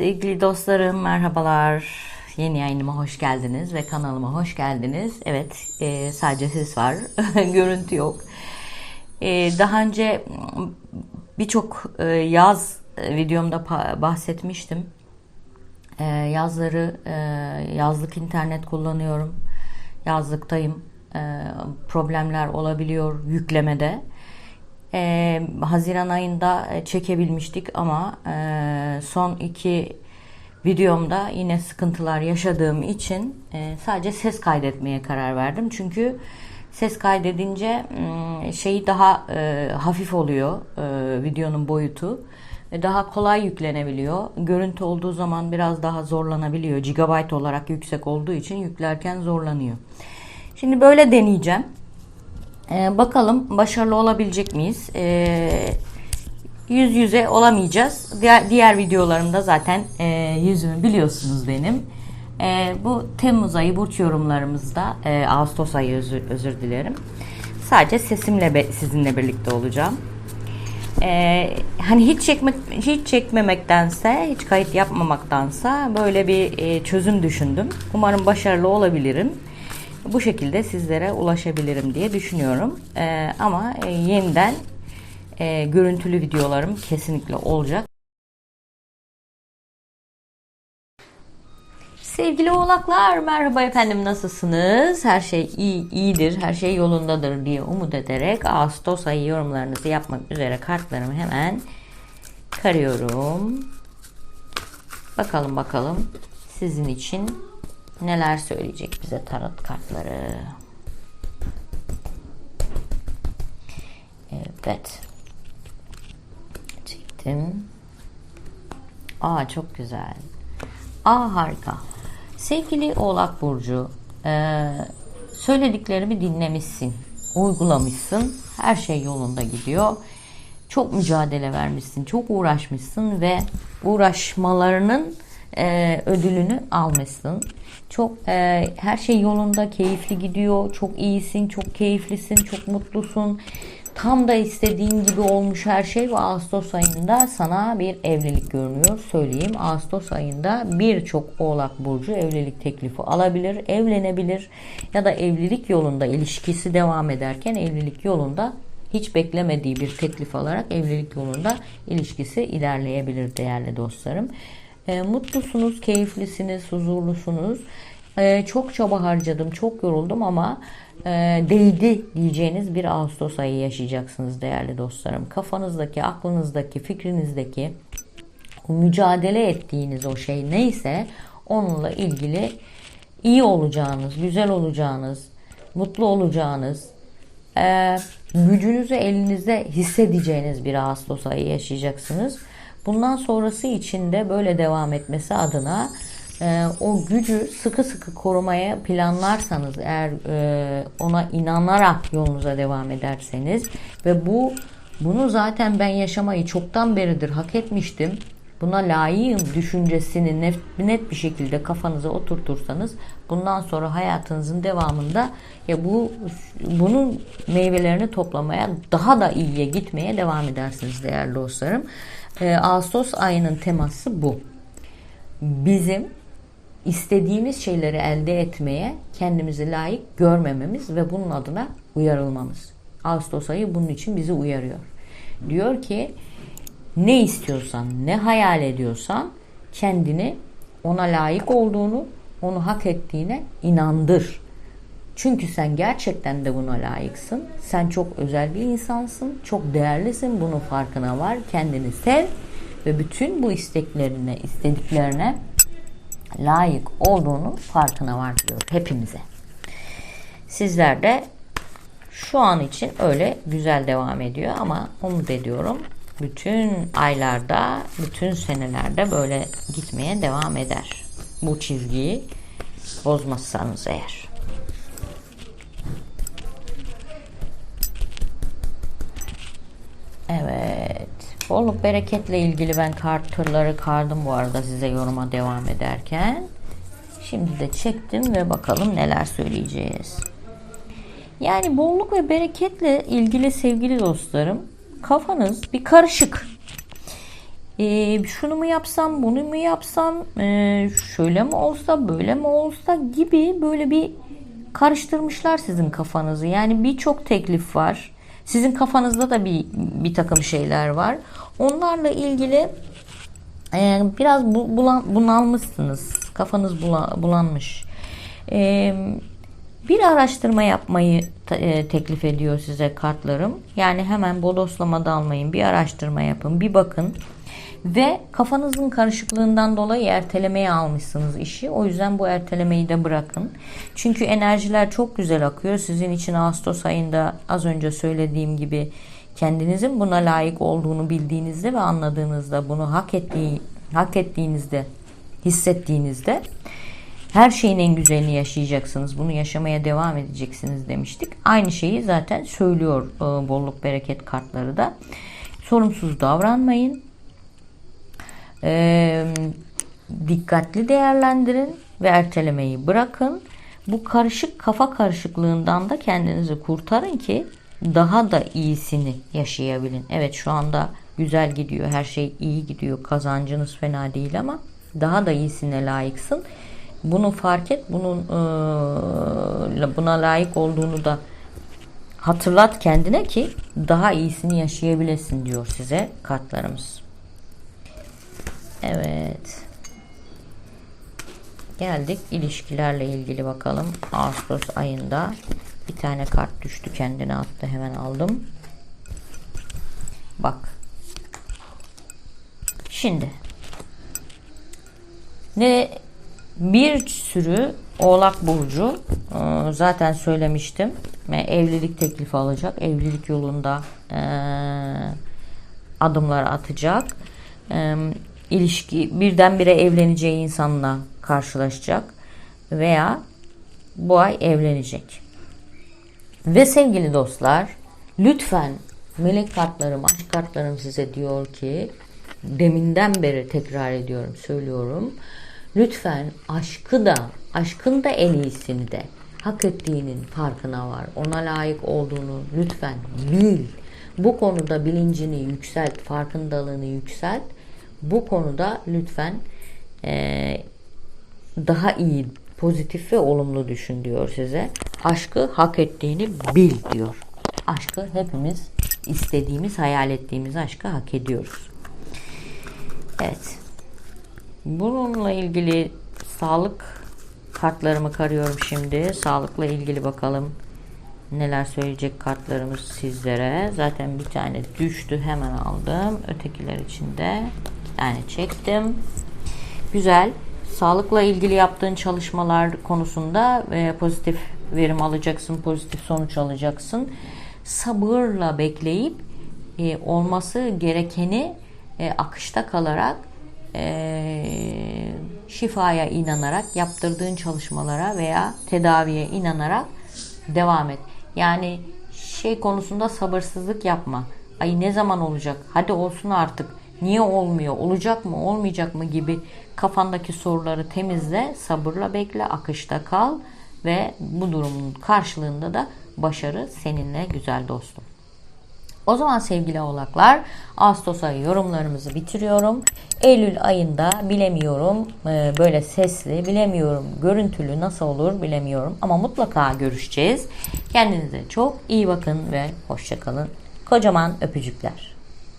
Sevgili dostlarım merhabalar. Yeni yayınıma hoş geldiniz ve kanalıma hoş geldiniz. Evet e, sadece ses var. Görüntü yok. E, daha önce birçok e, yaz videomda bahsetmiştim. E, yazları e, yazlık internet kullanıyorum. Yazlıktayım. E, problemler olabiliyor yüklemede. Ee, Haziran ayında e, çekebilmiştik ama e, son iki videomda yine sıkıntılar yaşadığım için e, sadece ses kaydetmeye karar verdim. Çünkü ses kaydedince m, şey daha e, hafif oluyor e, videonun boyutu. ve Daha kolay yüklenebiliyor. Görüntü olduğu zaman biraz daha zorlanabiliyor. Gigabyte olarak yüksek olduğu için yüklerken zorlanıyor. Şimdi böyle deneyeceğim. Ee, bakalım başarılı olabilecek miyiz? Ee, yüz yüze olamayacağız. Diğer, diğer videolarımda zaten e, yüzümü biliyorsunuz benim. Ee, bu Temmuz ayı burç yorumlarımızda e, Ağustos ayı özür, özür dilerim. Sadece sesimle be- sizinle birlikte olacağım. Ee, hani hiç çekmek hiç çekmemektense, hiç kayıt yapmamaktansa böyle bir e, çözüm düşündüm. Umarım başarılı olabilirim. Bu şekilde sizlere ulaşabilirim diye düşünüyorum. Ee, ama e, yeniden e, görüntülü videolarım kesinlikle olacak. Sevgili oğlaklar merhaba efendim nasılsınız? Her şey iyi, iyidir, her şey yolundadır diye umut ederek Ağustos ayı yorumlarınızı yapmak üzere kartlarımı hemen karıyorum. Bakalım bakalım sizin için neler söyleyecek bize tarot kartları. Evet. Çektim. Aa çok güzel. Aa harika. Sevgili Oğlak Burcu, e, söylediklerimi dinlemişsin, uygulamışsın, her şey yolunda gidiyor. Çok mücadele vermişsin, çok uğraşmışsın ve uğraşmalarının e, ödülünü almışsın. Çok e, her şey yolunda, keyifli gidiyor, çok iyisin, çok keyiflisin, çok mutlusun. Tam da istediğin gibi olmuş her şey ve Ağustos ayında sana bir evlilik görünüyor. Söyleyeyim Ağustos ayında birçok Oğlak Burcu evlilik teklifi alabilir, evlenebilir ya da evlilik yolunda ilişkisi devam ederken evlilik yolunda hiç beklemediği bir teklif alarak evlilik yolunda ilişkisi ilerleyebilir değerli dostlarım. E, mutlusunuz, keyiflisiniz, huzurlusunuz. E, çok çaba harcadım, çok yoruldum ama e, değdi diyeceğiniz bir Ağustos ayı yaşayacaksınız değerli dostlarım. Kafanızdaki, aklınızdaki, fikrinizdeki mücadele ettiğiniz o şey neyse onunla ilgili iyi olacağınız, güzel olacağınız, mutlu olacağınız, e, gücünüzü elinizde hissedeceğiniz bir Ağustos ayı yaşayacaksınız. Bundan sonrası için de böyle devam etmesi adına e, o gücü sıkı sıkı korumaya planlarsanız eğer e, ona inanarak yolunuza devam ederseniz ve bu bunu zaten ben yaşamayı çoktan beridir hak etmiştim. Buna layığım düşüncesini net, net bir şekilde kafanıza oturtursanız bundan sonra hayatınızın devamında ya bu bunun meyvelerini toplamaya daha da iyiye gitmeye devam edersiniz değerli dostlarım. Ee, Ağustos ayının teması bu. Bizim istediğimiz şeyleri elde etmeye kendimizi layık görmememiz ve bunun adına uyarılmamız. Ağustos ayı bunun için bizi uyarıyor. Diyor ki ne istiyorsan, ne hayal ediyorsan kendini ona layık olduğunu, onu hak ettiğine inandır. Çünkü sen gerçekten de buna layıksın. Sen çok özel bir insansın. Çok değerlisin. Bunun farkına var. Kendini sev ve bütün bu isteklerine, istediklerine layık olduğunu farkına var diyor hepimize. Sizler de şu an için öyle güzel devam ediyor ama umut ediyorum bütün aylarda, bütün senelerde böyle gitmeye devam eder. Bu çizgiyi bozmazsanız eğer. Evet. Bolluk bereketle ilgili ben kartları kardım bu arada size yoruma devam ederken. Şimdi de çektim ve bakalım neler söyleyeceğiz. Yani bolluk ve bereketle ilgili sevgili dostlarım kafanız bir karışık. e, şunu mu yapsam, bunu mu yapsam, e, şöyle mi olsa, böyle mi olsa gibi böyle bir karıştırmışlar sizin kafanızı. Yani birçok teklif var. Sizin kafanızda da bir, bir takım şeyler var. Onlarla ilgili e, biraz bu, bulan, bunalmışsınız. Kafanız bula, bulanmış. E, bir araştırma yapmayı e, teklif ediyor size kartlarım. Yani hemen bodoslama dalmayın. Bir araştırma yapın. Bir bakın. Ve kafanızın karışıklığından dolayı ertelemeye almışsınız işi. O yüzden bu ertelemeyi de bırakın. Çünkü enerjiler çok güzel akıyor. Sizin için Ağustos ayında az önce söylediğim gibi kendinizin buna layık olduğunu bildiğinizde ve anladığınızda bunu hak ettiği hak ettiğinizde hissettiğinizde her şeyin en güzelini yaşayacaksınız. Bunu yaşamaya devam edeceksiniz demiştik. Aynı şeyi zaten söylüyor e, bolluk bereket kartları da. Sorumsuz davranmayın. E, dikkatli değerlendirin ve ertelemeyi bırakın. Bu karışık kafa karışıklığından da kendinizi kurtarın ki daha da iyisini yaşayabilin. Evet şu anda güzel gidiyor. Her şey iyi gidiyor. Kazancınız fena değil ama daha da iyisine layıksın. Bunu fark et. Bunun buna layık olduğunu da hatırlat kendine ki daha iyisini yaşayabilesin diyor size kartlarımız. Evet. Geldik ilişkilerle ilgili bakalım. Ağustos ayında bir tane kart düştü kendine attı hemen aldım. Bak. Şimdi ne bir sürü Oğlak Burcu e, zaten söylemiştim. Evlilik teklifi alacak. Evlilik yolunda e, adımlar atacak. E, ilişki birdenbire evleneceği insanla karşılaşacak veya bu ay evlenecek. Ve sevgili dostlar lütfen melek kartlarım, aşk kartlarım size diyor ki deminden beri tekrar ediyorum, söylüyorum. Lütfen aşkı da, aşkın da en iyisini de hak ettiğinin farkına var. Ona layık olduğunu lütfen bil. Bu konuda bilincini yükselt, farkındalığını yükselt. Bu konuda lütfen e, daha iyi, pozitif ve olumlu düşün diyor size. Aşkı hak ettiğini bil diyor. Aşkı hepimiz istediğimiz, hayal ettiğimiz aşkı hak ediyoruz. Evet. Bununla ilgili sağlık kartlarımı karıyorum şimdi. Sağlıkla ilgili bakalım neler söyleyecek kartlarımız sizlere. Zaten bir tane düştü hemen aldım. Ötekiler için de iki tane çektim. Güzel. Sağlıkla ilgili yaptığın çalışmalar konusunda e, pozitif verim alacaksın, pozitif sonuç alacaksın. Sabırla bekleyip e, olması gerekeni e, akışta kalarak e, şifaya inanarak yaptırdığın çalışmalara veya tedaviye inanarak devam et. Yani şey konusunda sabırsızlık yapma. Ay ne zaman olacak? Hadi olsun artık. Niye olmuyor? Olacak mı? Olmayacak mı? gibi kafandaki soruları temizle, sabırla bekle, akışta kal ve bu durumun karşılığında da başarı seninle güzel dostum. O zaman sevgili oğlaklar Ağustos ayı yorumlarımızı bitiriyorum. Eylül ayında bilemiyorum e, böyle sesli bilemiyorum görüntülü nasıl olur bilemiyorum ama mutlaka görüşeceğiz. Kendinize çok iyi bakın ve hoşçakalın. Kocaman öpücükler.